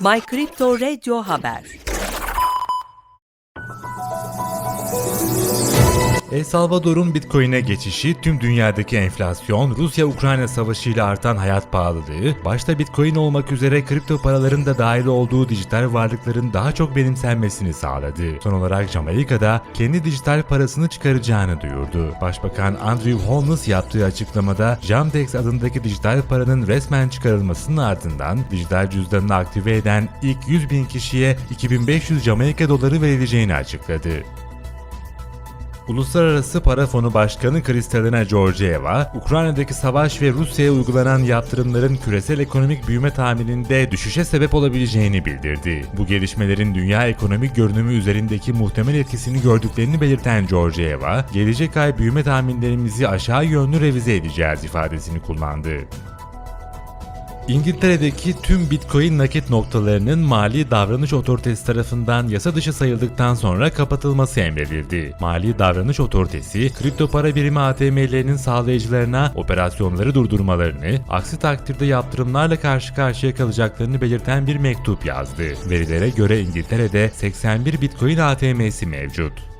My Crypto Haber El Salvador'un Bitcoin'e geçişi, tüm dünyadaki enflasyon, Rusya-Ukrayna savaşıyla artan hayat pahalılığı, başta Bitcoin olmak üzere kripto paraların da dahil olduğu dijital varlıkların daha çok benimsenmesini sağladı. Son olarak Jamaika'da kendi dijital parasını çıkaracağını duyurdu. Başbakan Andrew Holness yaptığı açıklamada Jamdex adındaki dijital paranın resmen çıkarılmasının ardından dijital cüzdanını aktive eden ilk 100 bin kişiye 2500 Jamaika doları verileceğini açıkladı. Uluslararası Para Fonu Başkanı Kristalina Georgieva, Ukrayna'daki savaş ve Rusya'ya uygulanan yaptırımların küresel ekonomik büyüme tahmininde düşüşe sebep olabileceğini bildirdi. Bu gelişmelerin dünya ekonomik görünümü üzerindeki muhtemel etkisini gördüklerini belirten Georgieva, gelecek ay büyüme tahminlerimizi aşağı yönlü revize edeceğiz ifadesini kullandı. İngiltere'deki tüm Bitcoin nakit noktalarının Mali Davranış Otoritesi tarafından yasa dışı sayıldıktan sonra kapatılması emredildi. Mali Davranış Otoritesi, kripto para birimi ATM'lerinin sağlayıcılarına operasyonları durdurmalarını, aksi takdirde yaptırımlarla karşı karşıya kalacaklarını belirten bir mektup yazdı. Verilere göre İngiltere'de 81 Bitcoin ATM'si mevcut.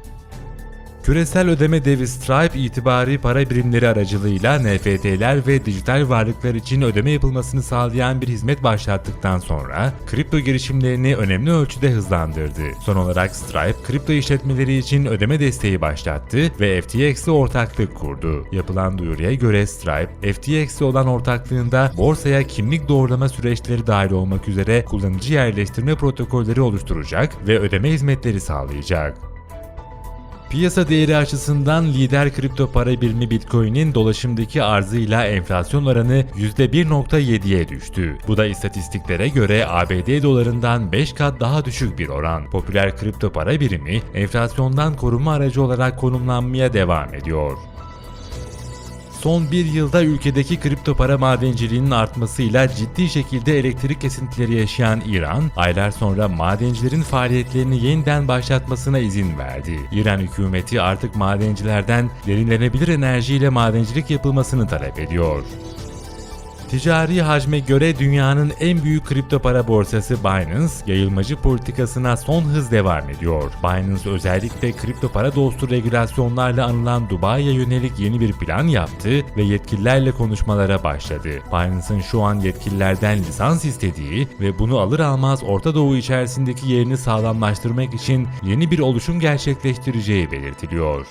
Küresel ödeme devi Stripe itibari para birimleri aracılığıyla NFT'ler ve dijital varlıklar için ödeme yapılmasını sağlayan bir hizmet başlattıktan sonra kripto girişimlerini önemli ölçüde hızlandırdı. Son olarak Stripe, kripto işletmeleri için ödeme desteği başlattı ve FTX'le ortaklık kurdu. Yapılan duyuruya göre Stripe, FTX'le olan ortaklığında borsaya kimlik doğrulama süreçleri dahil olmak üzere kullanıcı yerleştirme protokolleri oluşturacak ve ödeme hizmetleri sağlayacak. Piyasa değeri açısından lider kripto para birimi Bitcoin'in dolaşımdaki arzıyla enflasyon oranı %1.7'ye düştü. Bu da istatistiklere göre ABD dolarından 5 kat daha düşük bir oran. Popüler kripto para birimi enflasyondan korunma aracı olarak konumlanmaya devam ediyor. Son bir yılda ülkedeki kripto para madenciliğinin artmasıyla ciddi şekilde elektrik kesintileri yaşayan İran, aylar sonra madencilerin faaliyetlerini yeniden başlatmasına izin verdi. İran hükümeti artık madencilerden derinlenebilir enerjiyle madencilik yapılmasını talep ediyor. Ticari hacme göre dünyanın en büyük kripto para borsası Binance, yayılmacı politikasına son hız devam ediyor. Binance özellikle kripto para dostu regülasyonlarla anılan Dubai'ye yönelik yeni bir plan yaptı ve yetkililerle konuşmalara başladı. Binance'ın şu an yetkililerden lisans istediği ve bunu alır almaz Orta Doğu içerisindeki yerini sağlamlaştırmak için yeni bir oluşum gerçekleştireceği belirtiliyor.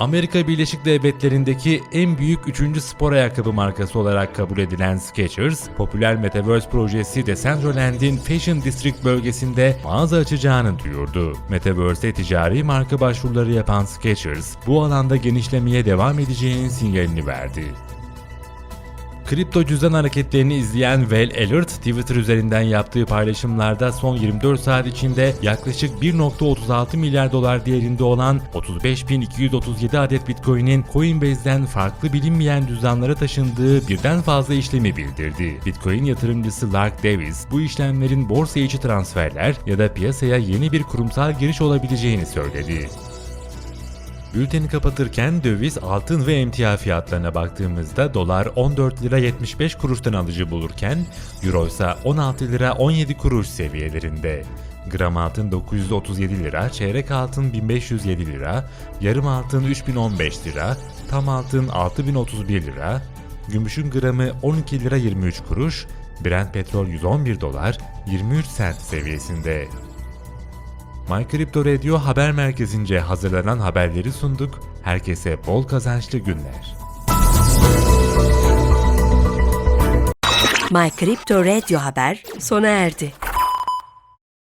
Amerika Birleşik Devletleri'ndeki en büyük 3. spor ayakkabı markası olarak kabul edilen Skechers, popüler Metaverse projesi Decentraland'in Fashion District bölgesinde mağaza açacağını duyurdu. Metaverse'e ticari marka başvuruları yapan Skechers, bu alanda genişlemeye devam edeceğinin sinyalini verdi. Kripto cüzdan hareketlerini izleyen Well Alert, Twitter üzerinden yaptığı paylaşımlarda son 24 saat içinde yaklaşık 1.36 milyar dolar değerinde olan 35.237 adet Bitcoin'in Coinbase'den farklı bilinmeyen cüzdanlara taşındığı birden fazla işlemi bildirdi. Bitcoin yatırımcısı Lark Davis, bu işlemlerin borsa içi transferler ya da piyasaya yeni bir kurumsal giriş olabileceğini söyledi. Bülteni kapatırken döviz, altın ve emtia fiyatlarına baktığımızda dolar 14 lira 75 kuruştan alıcı bulurken euro ise 16 lira 17 kuruş seviyelerinde. Gram altın 937 lira, çeyrek altın 1507 lira, yarım altın 3015 lira, tam altın 6031 lira, gümüşün gramı 12 lira 23 kuruş, Brent petrol 111 dolar 23 sent seviyesinde. My Crypto Radio haber merkezince hazırlanan haberleri sunduk. Herkese bol kazançlı günler. My Crypto Radio Haber sona erdi.